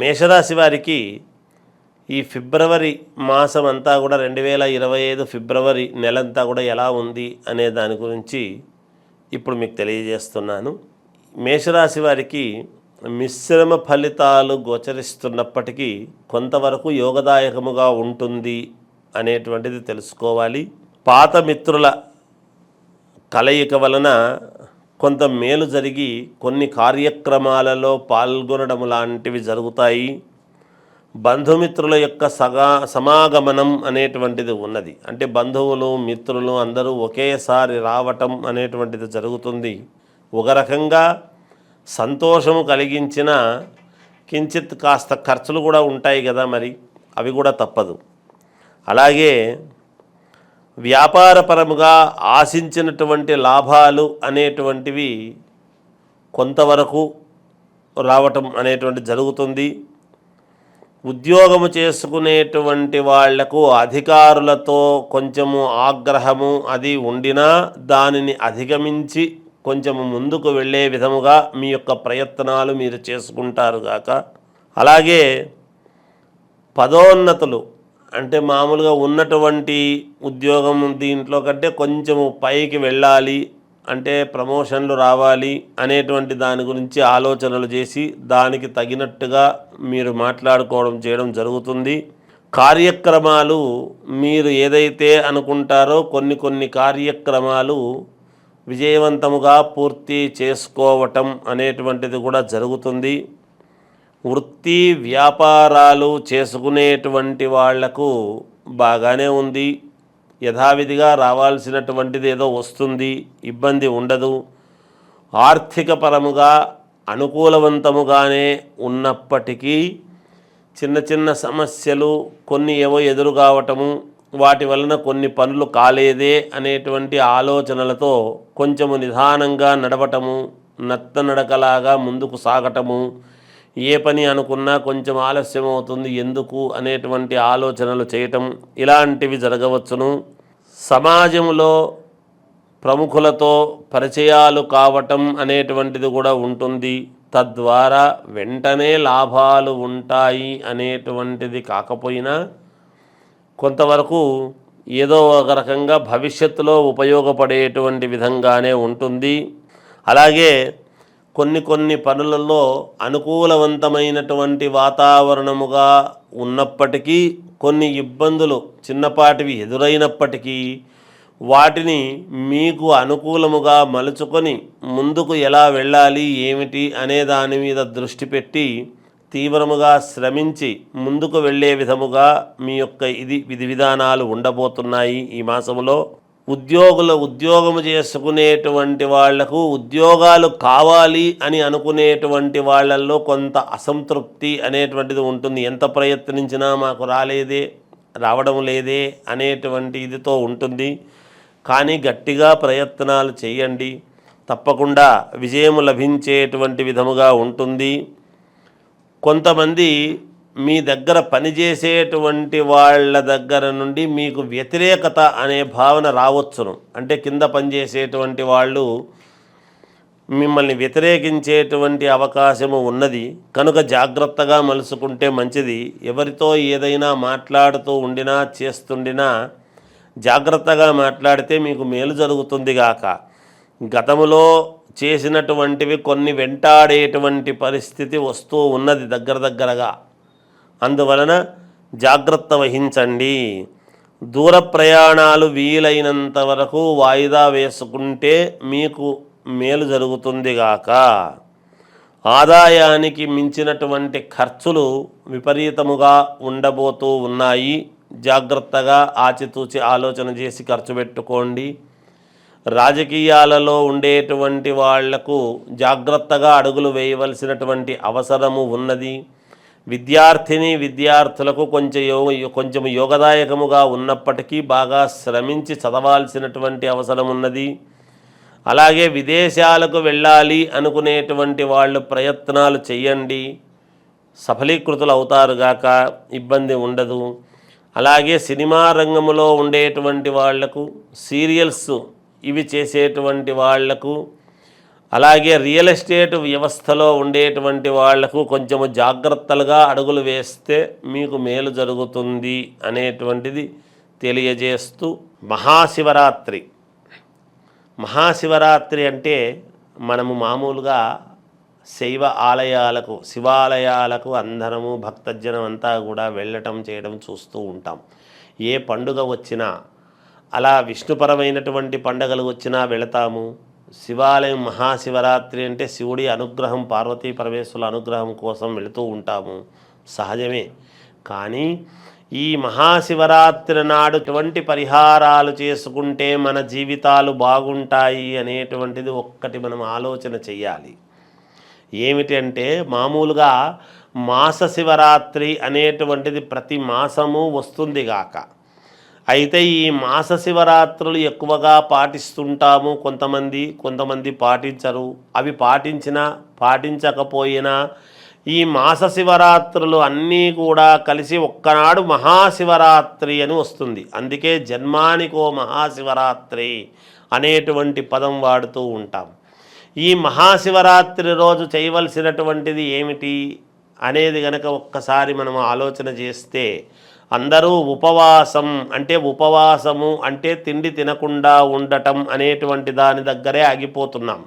మేషరాశి వారికి ఈ ఫిబ్రవరి మాసం అంతా కూడా రెండు వేల ఇరవై ఐదు ఫిబ్రవరి నెలంతా కూడా ఎలా ఉంది అనే దాని గురించి ఇప్పుడు మీకు తెలియజేస్తున్నాను. మేషరాశి వారికి మిశ్రమ ఫలితాలు గోచరిస్తున్నప్పటికీ కొంతవరకు యోగదాయకముగా ఉంటుంది అనేటువంటిది తెలుసుకోవాలి. పాత మిత్రుల కలయిక వలన కొంత మేలు జరిగి కొన్ని కార్యక్రమాలలో పాల్గొనడం లాంటివి జరుగుతాయి. బంధుమిత్రుల యొక్క సగా సమాగమనం అనేటువంటిది ఉన్నది. అంటే బంధువులు మిత్రులు అందరూ ఒకేసారి రావటం అనేటువంటిది జరుగుతుంది. ఒక రకంగా సంతోషము కలిగించిన కించిత్ కాస్త ఖర్చులు కూడా ఉంటాయి కదా మరి. అవి కూడా తప్పదు. అలాగే వ్యాపారపరముగా ఆశించినటువంటి లాభాలు అనేటువంటివి కొంతవరకు రావటం అనేటువంటి జరుగుతుంది. ఉద్యోగము చేసుకునేటువంటి వాళ్ళకు అధికారులతో కొంచెము ఆగ్రహము అది ఉండినా దానిని అధిగమించి కొంచెము ముందుకు వెళ్ళే విధముగా మీ యొక్క ప్రయత్నాలు మీరు చేసుకుంటారు గాక. అలాగే పదోన్నతులు అంటే మామూలుగా ఉన్నటువంటి ఉద్యోగం దీంట్లో కంటే కొంచెము పైకి వెళ్ళాలి అంటే ప్రమోషన్లు రావాలి అనేటువంటి దాని గురించి ఆలోచనలు చేసి దానికి తగినట్టుగా మీరు మాట్లాడుకోవడం చేయడం జరుగుతుంది. కార్యక్రమాలు మీరు ఏదైతే అనుకుంటారో కొన్ని కొన్ని కార్యక్రమాలు విజయవంతముగా పూర్తి చేసుకోవటం అనేటువంటిది కూడా జరుగుతుంది. వృత్తి వ్యాపారాలు చేసుకునేటువంటి వాళ్ళకు బాగానే ఉంది. యథావిధిగా రావాల్సినటువంటిది ఏదో వస్తుంది ఇబ్బంది ఉండదు. ఆర్థిక పరముగా అనుకూలవంతముగానే ఉన్నప్పటికీ చిన్న చిన్న సమస్యలు కొన్ని ఏవో ఎదురు కావటము వాటి వలన కొన్ని పనులు కాలేదే అనేటువంటి ఆలోచనలతో కొంచెము నిదానంగా నడవటము నత్త నడకలాగా ముందుకు సాగటము ఏ పని అనుకున్నా కొంచెం ఆలస్యం అవుతుంది ఎందుకు అనేటువంటి ఆలోచనలు చేయటం ఇలాంటివి జరగవచ్చును. సమాజంలో ప్రముఖులతో పరిచయాలు కావటం అనేటువంటిది కూడా ఉంటుంది. తద్వారా వెంటనే లాభాలు ఉంటాయి అనేటువంటిది కాకపోయినా కొంతవరకు ఏదో ఒక రకంగా భవిష్యత్తులో ఉపయోగపడేటువంటి విధంగానే ఉంటుంది. అలాగే కొన్ని కొన్ని పనులలో అనుకూలవంతమైనటువంటి వాతావరణముగా ఉన్నప్పటికీ కొన్ని ఇబ్బందులు చిన్నపాటివి ఎదురైనప్పటికీ వాటిని మీకు అనుకూలముగా మలుచుకొని ముందుకు ఎలా వెళ్ళాలి ఏమిటి అనే దాని మీద దృష్టి పెట్టి తీవ్రముగా శ్రమించి ముందుకు వెళ్ళే విధముగా మీ యొక్క ఇది విధి విధానాలు ఉండబోతున్నాయి ఈ మాసంలో ఉద్యోగుల ఉద్యోగము చేసుకునేటువంటి వాళ్ళకు ఉద్యోగాలు కావాలి అని అనుకునేటువంటి వాళ్ళల్లో కొంత అసంతృప్తి అనేటువంటిది ఉంటుంది. ఎంత ప్రయత్నించినా మాకు రాలేదే రావడం లేదే అనేటువంటి ఇదితో ఉంటుంది. కానీ గట్టిగా ప్రయత్నాలు చేయండి. తప్పకుండా విజయం లభించేటువంటి విధముగా ఉంటుంది. కొంతమంది మీ దగ్గర పనిచేసేటువంటి వాళ్ళ దగ్గర నుండి మీకు వ్యతిరేకత అనే భావన రావచ్చును. అంటే కింద పనిచేసేటువంటి వాళ్ళు మిమ్మల్ని వ్యతిరేకించేటువంటి అవకాశము ఉన్నది. కనుక జాగ్రత్తగా మలుసుకుంటే మంచిది. ఎవరితో ఏదైనా మాట్లాడుతూ ఉండినా చేస్తుండినా జాగ్రత్తగా మాట్లాడితే మీకు మేలు జరుగుతుంది గాక. గతములో చేసినటువంటివి కొన్ని వెంటాడేటువంటి పరిస్థితి వస్తూ ఉన్నది దగ్గర దగ్గరగా. అందువలన జాగ్రత్త వహించండి. దూర ప్రయాణాలు వీలైనంత వరకు వాయిదా వేసుకుంటే మీకు మేలు జరుగుతుంది గాక. ఆదాయానికి మించినటువంటి ఖర్చులు విపరీతముగా ఉండబోతూ ఉన్నాయి. జాగ్రత్తగా ఆచితూచి ఆలోచన చేసి ఖర్చు పెట్టుకోండి. రాజకీయాలలో ఉండేటువంటి వాళ్ళకు జాగ్రత్తగా అడుగులు వేయవలసినటువంటి అవసరము ఉన్నది. విద్యార్థిని విద్యార్థులకు కొంచెం యోగ కొంచెం యోగదాయకముగా ఉన్నప్పటికీ బాగా శ్రమించి చదవాల్సినటువంటి అవసరం ఉన్నది. అలాగే విదేశాలకు వెళ్ళాలి అనుకునేటువంటి వాళ్ళు ప్రయత్నాలు చేయండి సఫలీకృతులు అవుతారుగాక ఇబ్బంది ఉండదు. అలాగే సినిమా రంగంలో ఉండేటువంటి వాళ్ళకు సీరియల్స్ ఇవి చేసేటువంటి వాళ్ళకు అలాగే రియల్ ఎస్టేట్ వ్యవస్థలో ఉండేటువంటి వాళ్ళకు కొంచెము జాగ్రత్తలుగా అడుగులు వేస్తే మీకు మేలు జరుగుతుంది అనేటువంటిది తెలియజేస్తూ మహాశివరాత్రి. మహాశివరాత్రి అంటే మనము మామూలుగా శైవ ఆలయాలకు శివాలయాలకు అందరము భక్తజనం అంతా కూడా వెళ్ళటం చేయడం చూస్తూ ఉంటాం. ఏ పండుగ వచ్చినా అలా విష్ణుపరమైనటువంటి పండుగలు వచ్చినా వెళతాము. శివాలయం మహాశివరాత్రి అంటే శివుడి అనుగ్రహం పార్వతీ పరమేశ్వరుల అనుగ్రహం కోసం వెళుతూ ఉంటాము. సహజమే. కానీ ఈ మహాశివరాత్రి నాడు ఎటువంటి పరిహారాలు చేసుకుంటే మన జీవితాలు బాగుంటాయి అనేటువంటిది ఒక్కటి మనం ఆలోచన చెయ్యాలి. ఏమిటంటే మామూలుగా మాస శివరాత్రి అనేటువంటిది ప్రతి మాసము వస్తుంది గాక. అయితే ఈ మాస శివరాత్రులు ఎక్కువగా పాటిస్తుంటాము. కొంతమంది కొంతమంది పాటించరు. అవి పాటించినా పాటించకపోయినా ఈ మాస శివరాత్రులు అన్నీ కూడా కలిసి ఒక్కనాడు మహాశివరాత్రి అని వస్తుంది. అందుకే జన్మానికో మహాశివరాత్రి అనేటువంటి పదం వాడుతూ ఉంటాం. ఈ మహాశివరాత్రి రోజు చేయవలసినటువంటిది ఏమిటి అనేది గనక ఒక్కసారి మనం ఆలోచన చేస్తే అందరూ ఉపవాసం అంటే ఉపవాసము అంటే తిండి తినకుండా ఉండటం అనేటువంటి దాని దగ్గరే ఆగిపోతున్నాం.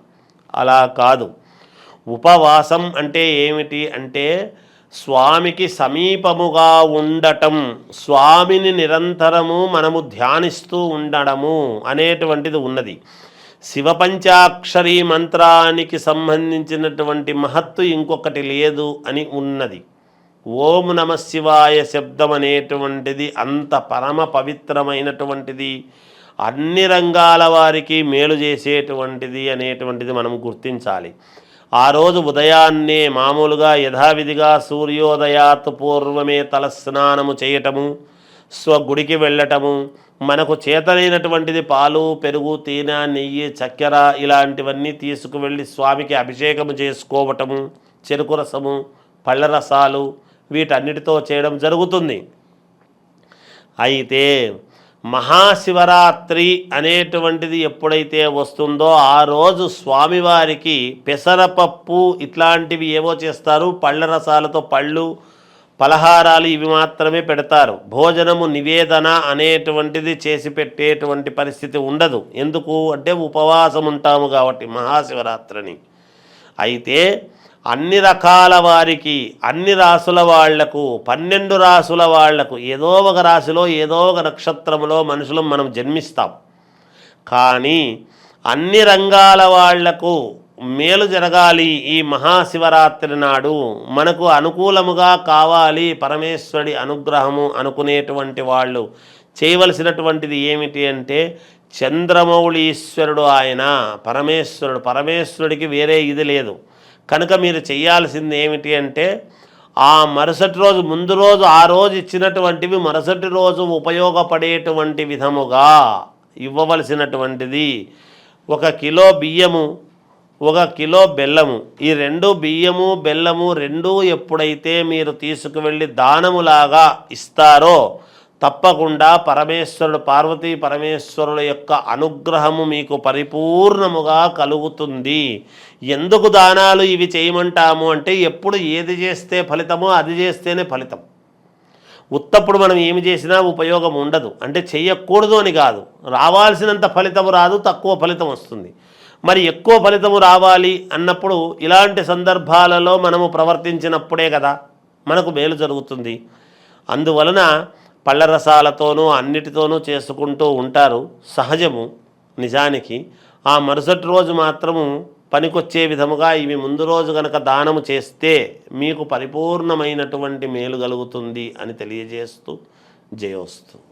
అలా కాదు. ఉపవాసం అంటే ఏమిటి అంటే స్వామికి సమీపముగా ఉండటం స్వామిని నిరంతరము మనము ధ్యానిస్తూ ఉండడము అనేటువంటిది ఉన్నది. శివపంచాక్షరి మంత్రానికి సంబంధించినటువంటి మహత్తు ఇంకొకటి లేదు అని ఉన్నది. ఓం నమ శివాయ శబ్దం అనేటువంటిది అంత పరమ పవిత్రమైనటువంటిది అన్ని రంగాల వారికి మేలు చేసేటువంటిది అనేటువంటిది మనం గుర్తించాలి. ఆ రోజు ఉదయాన్నే మామూలుగా యథావిధిగా సూర్యోదయాత్ పూర్వమే తలస్నానము చేయటము స్వగుడికి వెళ్ళటము మనకు చేతనైనటువంటిది పాలు పెరుగు తేనె నెయ్యి చక్కెర ఇలాంటివన్నీ తీసుకువెళ్ళి స్వామికి అభిషేకము చేసుకోవటము చెరుకు రసము పళ్ళ రసాలు వీటన్నిటితో చేయడం జరుగుతుంది. అయితే మహాశివరాత్రి అనేటువంటిది ఎప్పుడైతే వస్తుందో ఆ రోజు స్వామివారికి పెసరపప్పు ఇట్లాంటివి ఏవో చేస్తారు. పళ్ళ రసాలతో పళ్ళు పలహారాలు ఇవి మాత్రమే పెడతారు. భోజనము నివేదన అనేటువంటిది చేసి పెట్టేటువంటి పరిస్థితి ఉండదు. ఎందుకు? అంటే ఉపవాసం ఉంటాము కాబట్టి మహాశివరాత్రిని. అయితే అన్ని రకాల వారికి అన్ని రాసుల వాళ్ళకు పన్నెండు రాసుల వాళ్ళకు ఏదో ఒక రాశిలో ఏదో ఒక నక్షత్రములో మనుషులు మనం జన్మిస్తాం. కానీ అన్ని రంగాల వాళ్ళకు మేలు జరగాలి ఈ మహాశివరాత్రి నాడు. మనకు అనుకూలముగా కావాలి పరమేశ్వరుడి అనుగ్రహము అనుకునేటువంటి వాళ్ళు. చేయవలసినటువంటిది ఏమిటి అంటే చంద్రమౌళీశ్వరుడు ఆయన. పరమేశ్వరుడు. పరమేశ్వరుడికి వేరే ఇది లేదు. కనుక మీరు చేయాల్సింది ఏమిటి అంటే ఆ మరుసటి రోజు ముందు రోజు ఆ రోజు ఇచ్చినటువంటివి మరుసటి రోజు ఉపయోగపడేటువంటి విధముగా ఇవ్వవలసినటువంటిది. ఒక కిలో బియ్యము ఒక కిలో బెల్లము ఈ రెండు బియ్యము బెల్లము రెండు ఎప్పుడైతే మీరు తీసుకువెళ్ళి దానములాగా ఇస్తారో తప్పకుండా పరమేశ్వరుడు పార్వతీ పరమేశ్వరుల యొక్క అనుగ్రహము మీకు పరిపూర్ణముగా కలుగుతుంది. ఎందుకు దానాలు ఇవి చేయమంటాము అంటే ఎప్పుడు ఏది చేస్తే ఫలితమో అది చేస్తేనే ఫలితం. ఉత్తప్పుడు మనం ఏమి చేసినా ఉపయోగం ఉండదు. అంటే చెయ్యకూడదు అని కాదు. రావాల్సినంత ఫలితము రాదు తక్కువ ఫలితం వస్తుంది. మరి ఎక్కువ ఫలితము రావాలి అన్నప్పుడు ఇలాంటి సందర్భాలలో మనము ప్రవర్తించినప్పుడే కదా మనకు మేలు జరుగుతుంది. అందువలన పళ్ళ రసాలతోనూ అన్నిటితోనూ చేసుకుంటూ ఉంటారు. సహజము నిజానికి. ఆ మరుసటి రోజు మాత్రము పనికొచ్చే విధముగా ఇవి ముందు రోజు గనక దానము చేస్తే మీకు పరిపూర్ణమైనటువంటి మేలు కలుగుతుంది అని తెలియజేస్తూ జయోస్తు.